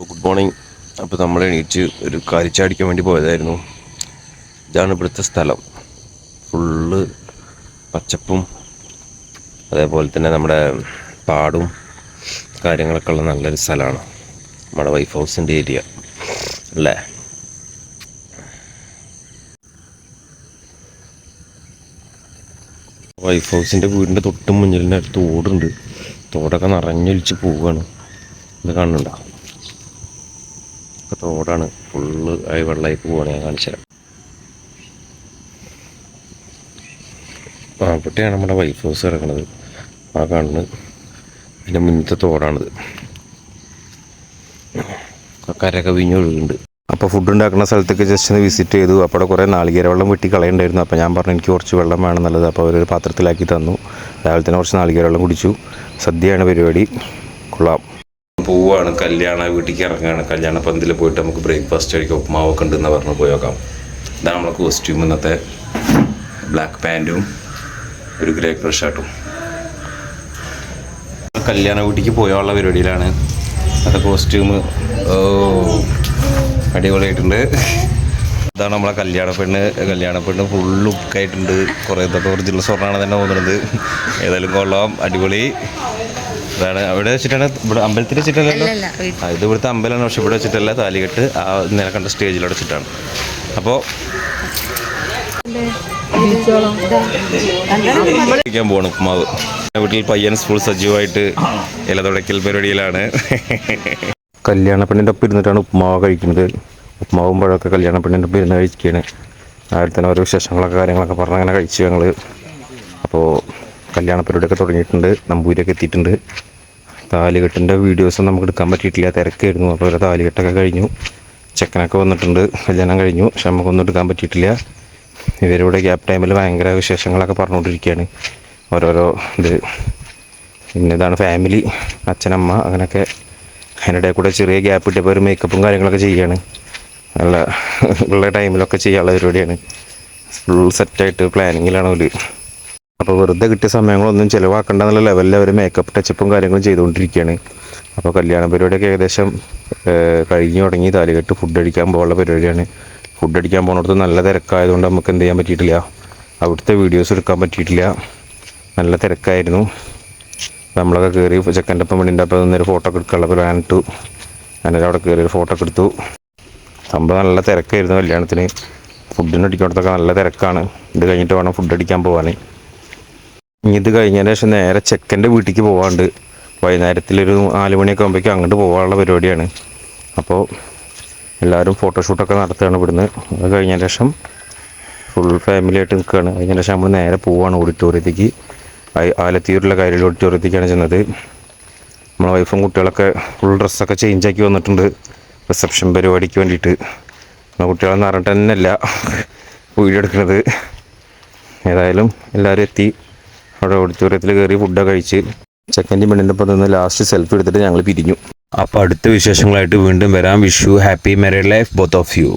Good morning അപ്പോൾ നമ്മൾ എണീറ്റ് ഒരു കാരിച്ചടിക്കാൻ വേണ്ടി പോയതായിരുന്നു. ഇതാണ് ഇവിടുത്തെ സ്ഥലം. ഫുള്ള് പച്ചപ്പും അതേപോലെ തന്നെ നമ്മുടെ പാടും കാര്യങ്ങളൊക്കെ ഉള്ള നല്ലൊരു സ്ഥലമാണ്. നമ്മുടെ വൈഫ് ഹൗസിന്റെ ഏരിയ. അല്ലേ? വൈഫ് ഹൗസിന്റെ വീടിന്റെ തൊട്ട് മുന്നിലിന്റെ ഒരു തോടുണ്ട്. തോടൊക്കെ നിറഞ്ഞൊലിച്ച് പോവുകയാണ് ഇത് കാണുന്നുണ്ടോ? ഒക്കെ തോടാണ്. ഫുള്ള് ആയി വെള്ളമായി പോവാണ് ഞാൻ കാണിച്ചുതരാം ആ കുട്ടിയാണ് നമ്മുടെ വൈഫ് ഹൗസ് കിടക്കുന്നത് ആ കാണുന്നത് അതിന്റെ മുന്നത്തെ തോടാണിത്. കരയൊക്കെ വിഞ്ഞൊഴുകുന്നുണ്ട് അപ്പോൾ ഫുഡ് ഉണ്ടാക്കുന്ന സ്ഥലത്തേക്ക് ജസ്റ്റ് ഒന്ന് വിസിറ്റ് ചെയ്തു. അപ്പോൾ അവിടെ കുറേ നാളികേര വെള്ളം വെട്ടി കളയുണ്ടായിരുന്നു. അപ്പോൾ ഞാൻ പറഞ്ഞു എനിക്ക് കുറച്ച് വെള്ളം വേണം വേണമെന്നുള്ളത് അപ്പോൾ അവരൊരു പാത്രത്തിലാക്കി തന്നു. രാവിലെ തന്നെ കുറച്ച് നാളികേര വെള്ളം കുടിച്ചു. സദ്യയാണ് പരിപാടി. കൊള്ളാം. പോവാണ് കല്യാണ വീട്ടിലേക്ക് ഇറങ്ങുകയാണ് കല്യാണ പന്തിൽ പോയിട്ട് നമുക്ക് ബ്രേക്ക്ഫാസ്റ്റ് കഴിക്കാം ഉപ്പുമാവൊക്കെ ഉണ്ടെന്ന് പറഞ്ഞ് പോയേക്കാം ഇതാണ് നമ്മളെ കോസ്റ്റ്യൂം ഇന്നത്തെ ബ്ലാക്ക് പാന്റും ഒരു ഗ്രേ കളർ ഷർട്ടും കല്യാണ വീട്ടിലേക്ക് പോയുള്ള പരിപാടിയിലാണ്. അത് കോസ്റ്റ്യൂം അടിപൊളിയായിട്ടുണ്ട്. ഇതാണ് നമ്മളെ കല്യാണ പെണ്ണ്. കല്യാണ പെണ്ണ് ഫുൾ ലുക്കായിട്ടുണ്ട് കുറേ തൊട്ട് ഒറിജിനൽ സ്വർണമാണ് തന്നെ തോന്നുന്നത്. ഏതായാലും കൊള്ളാം. അടിപൊളി. ഇതാണ്. അവിടെ വെച്ചിട്ടാണ് ഇവിടെ അമ്പലത്തിൽ വെച്ചിട്ടല്ലല്ലോ ആ ഇത് ഇവിടുത്തെ അമ്പലമാണ്. പക്ഷെ ഇവിടെ വെച്ചിട്ടല്ല. താലികെട്ട് ആ നില കണ്ട സ്റ്റേജിൽ വെച്ചിട്ടാണ്. അപ്പോൾ കഴിക്കാൻ ഉപ്പുമാവ് വീട്ടിൽ പയ്യൻ സ്കൂൾ സജീവമായിട്ട് ഇല തുടയ്ക്കൽ പരിപാടിയിലാണ്. കല്യാണ പെണ്ണിന്റെ ഒപ്പം ഇരുന്നിട്ടാണ് ഉപ്പുമാവ് കഴിക്കുന്നത്. ഉപ്പുമാവും പഴമൊക്കെ കല്യാണ പെണ്ണിന്റെ ഒപ്പം ഇരുന്ന് കഴിക്കുകയാണ്. അതിൽ തന്നെ ഓരോ വിശേഷങ്ങളൊക്കെ കാര്യങ്ങളൊക്കെ പറഞ്ഞ് അങ്ങനെ കഴിച്ചു ഞങ്ങൾ അപ്പോൾ കല്യാണ പരിപാടിയൊക്കെ തുടങ്ങിയിട്ടുണ്ട്. നമ്പൂരിയൊക്കെ എത്തിയിട്ടുണ്ട്. താലികെട്ടിന്റെ വീഡിയോസും നമുക്ക് എടുക്കാൻ പറ്റിയിട്ടില്ല. തിരക്കായിരുന്നു. അപ്പോൾ ഒരു താലികെട്ടൊക്കെ കഴിഞ്ഞു. ചെക്കനൊക്കെ വന്നിട്ടുണ്ട്. കല്യാണം കഴിഞ്ഞു. പക്ഷെ നമുക്കൊന്നും എടുക്കാൻ പറ്റിയിട്ടില്ല. ഇവരിവിടെ ഗ്യാപ് ടൈമിൽ ഭയങ്കര വിശേഷങ്ങളൊക്കെ പറഞ്ഞുകൊണ്ടിരിക്കുകയാണ്. ഓരോരോ ഇത്. പിന്നെ ഇതാണ് ഫാമിലി അച്ഛനമ്മ അങ്ങനെയൊക്കെ. അതിനിടെ കൂടെ ചെറിയ ഗ്യാപ്പ് കിട്ടിയപ്പോൾ ഒരു മേക്കപ്പും കാര്യങ്ങളൊക്കെ ചെയ്യാണ് നല്ല ഉള്ള ടൈമിലൊക്കെ ചെയ്യാനുള്ള പരിപാടിയാണ്. ഫുൾ സെറ്റായിട്ട് പ്ലാനിങ്ങിലാണ് അവർ അപ്പോൾ വെറുതെ കിട്ടിയ സമയങ്ങളൊന്നും ചിലവാക്കേണ്ട എന്നുള്ള ലെവലിൽ അവർ മേക്കപ്പ് ടച്ചപ്പും കാര്യങ്ങളും ചെയ്തുകൊണ്ടിരിക്കുകയാണ് അപ്പോൾ കല്യാണ പരിപാടിയൊക്കെ ഏകദേശം കഴിഞ്ഞു തുടങ്ങി താലികെട്ട് ഫുഡ് അടിക്കാൻ പോകാനുള്ള പരിപാടിയാണ്. ഫുഡ് അടിക്കാൻ പോകുന്നിടത്ത് നല്ല തിരക്കായതുകൊണ്ട് നമുക്ക് എന്ത് ചെയ്യാൻ പറ്റിയിട്ടില്ല. അവിടുത്തെ വീഡിയോസ് എടുക്കാൻ പറ്റിയിട്ടില്ല. നല്ല തിരക്കായിരുന്നു. നമ്മളൊക്കെ കയറി ചെക്കന്റെ ഒപ്പം വേണ്ടിയിട്ട് അപ്പം നിന്നൊരു ഫോട്ടോ ഒക്കെ എടുക്കാനുള്ള പ്ലാൻ ഇട്ടു. അങ്ങനെ അവിടെ കയറി ഒരു ഫോട്ടോ ഒക്കെ എടുത്തു. സംഭവം നല്ല തിരക്കായിരുന്നു കല്യാണത്തിന്. ഫുഡിന് അടിക്കുന്നിടത്തൊക്കെ നല്ല തിരക്കാണ്. ഇത് കഴിഞ്ഞിട്ട് വേണം ഫുഡ് അടിക്കാൻ പോകാൻ ഇനി ഇത് കഴിഞ്ഞതിന് ശേഷം നേരെ ചെക്കന്റെ വീട്ടിലേക്ക് പോകാണ്ട് വൈകുന്നേരത്തിലൊരു നാല് മണിയൊക്കെ ആകുമ്പോഴേക്കും അങ്ങോട്ട് പോകാനുള്ള പരിപാടിയാണ്. അപ്പോൾ എല്ലാവരും ഫോട്ടോഷൂട്ടൊക്കെ നടത്തുകയാണ് ഇവിടുന്ന്. അത് കഴിഞ്ഞതിന് ശേഷം ഫുൾ ഫാമിലി ആയിട്ട് നിൽക്കുകയാണ്. അതിന് ശേഷം നമ്മൾ നേരെ പോവാണ് ഓഡിറ്റോറിയത്തേക്ക് ആലത്തിയൂരിലെ കാര്യത്തിൽ ഓഡിറ്റോറിയത്തേക്കാണ് ചെന്നത്. നമ്മളെ വൈഫും കുട്ടികളൊക്കെ ഫുൾ ഡ്രസ്സൊക്കെ ചേഞ്ച് ആക്കി വന്നിട്ടുണ്ട്. റിസപ്ഷൻ പരിപാടിക്ക് വേണ്ടിയിട്ട്. കുട്ടികളെന്ന് പറഞ്ഞിട്ട് തന്നെയല്ല വീഡിയോ എടുക്കുന്നത്. ഏതായാലും എല്ലാവരും എത്തി. അവിടെ ഓഡിറ്റോറിയത്തിൽ കയറി ഫുഡൊക്കെ കഴിച്ച് ചെക്കന്റെ പെണ്ണിന്റെ ഒപ്പം നിന്ന് ലാസ്റ്റ് സെൽഫി എടുത്തിട്ട് ഞങ്ങൾ പിരിഞ്ഞു. അപ്പോൾ അടുത്ത വിശേഷങ്ങളായിട്ട് വീണ്ടും വരാം. Vishu happy married life both of you